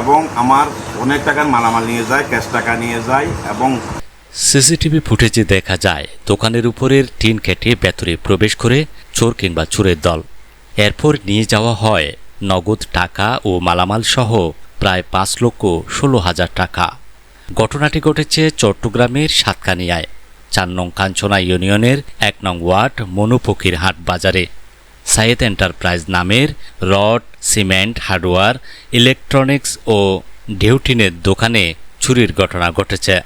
এবং আমার অনেক টাকার মালামাল নিয়ে যায় ক্যাশ টাকা নিয়ে যায় এবং সিসিটিভি ফুটেজে দেখা যায়, দোকানের উপরের টিন কেটে ভেতরে প্রবেশ করে চোর কিংবা চোরের দল। এরপর নিয়ে যাওয়া হয় নগদ টাকা ও মালামাল সহ প্রায় পাঁচ লক্ষ ষোলো হাজার টাকা। ঘটনাটি ঘটেছে চট্টগ্রামের সাতকানিয়ায়, চার নং কাঞ্চনা ইউনিয়নের এক নং ওয়ার্ড মনুফকির হাট বাজারে। সাইয়েদ এন্টারপ্রাইজ নামের রড, সিমেন্ট, হার্ডওয়্যার, ইলেকট্রনিক্স ও ডেউটিনের দোকানে চুরির ঘটনা ঘটেছে।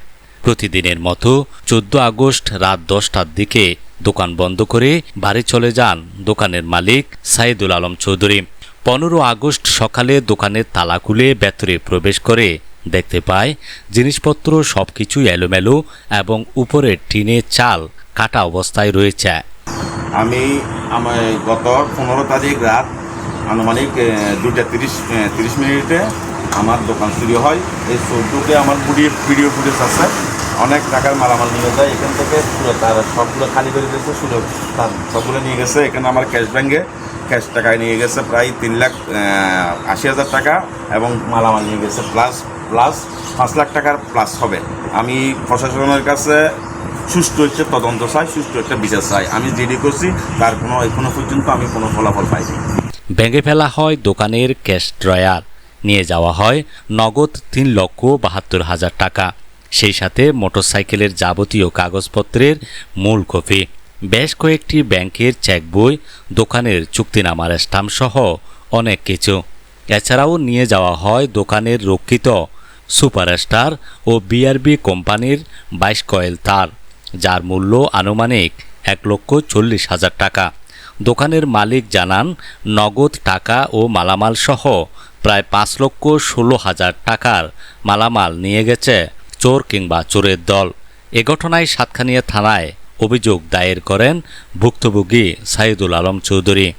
প্রতিদিনের মতো চোদ্দ আগস্ট রাত দশটার দিকে দোকান বন্ধ করে বাড়ি চলে যান দোকানের মালিক সাইদুল আলম চৌধুরী। পনেরো আগস্ট সকালে দোকানের তালা খুলে ভেতরে প্রবেশ করে দেখতে পায়, জিনিসপত্র সবকিছুই এলোমেলো এবং উপরের টিনের চাল কাটা অবস্থায় রয়েছে। আমি আমার গত পনেরো তারিখ রাত আনুমানিক দুটা তিরিশ তিরিশ মিনিটে আমার দোকান চুরি হয়। এই চোদ্দোকে আমার ভিডিও ভিডিও ফুটেজ আছে। অনেক টাকার মালামাল নিয়ে যায়। এখান থেকে পুরো তার সবগুলো খালি করে দিয়েছে, শুধু তার সবগুলো নিয়ে গেছে। এখানে আমার ক্যাশ ব্যাঙ্কে ক্যাশ টাকায় নিয়ে গেছে প্রায় তিন লাখ আশি হাজার টাকা এবং মালামাল নিয়ে গেছে। প্লাস প্লাস পাঁচ লাখ টাকার প্লাস হবে। আমি প্রশাসনের কাছে সুষ্ঠু হচ্ছে তদন্ত চাই, সুষ্ঠু একটা বিচার চাই। আমি যেটি করছি, তার কোনো, এখনও পর্যন্ত আমি কোনো ফলাফল পাইনি। ভেঙে ফেলা হয় দোকানের ক্যাশ ড্রয়ার। নিয়ে যাওয়া হয় নগদ তিন লক্ষ বাহাত্তর হাজার টাকা। সেই সাথে মোটরসাইকেলের যাবতীয় কাগজপত্রের মূল কপি। বেশ কয়েকটি ব্যাংকের চেক বই, দোকানের চুক্তিনামার স্টাম্প সহ অনেক কিছু। এছাড়াও নিয়ে যাওয়া হয় দোকানের রক্ষিত সুপারস্টার ও বিআরবি কোম্পানির বাইশ কয়েল তার। যার মূল্য আনুমানিক এক লক্ষ চল্লিশ হাজার টাকা। দোকানের মালিক জানান, নগদ টাকা ও মালামাল সহ প্রায় পাঁচ লক্ষ ষোলো হাজার টাকার মালামাল নিয়ে গেছে চোর কিংবা চোরের দল। এ ঘটনায় সাতখানিয়া থানায় অভিযোগ দায়ের করেন ভুক্তভোগী সাইদুল আলম চৌধুরী।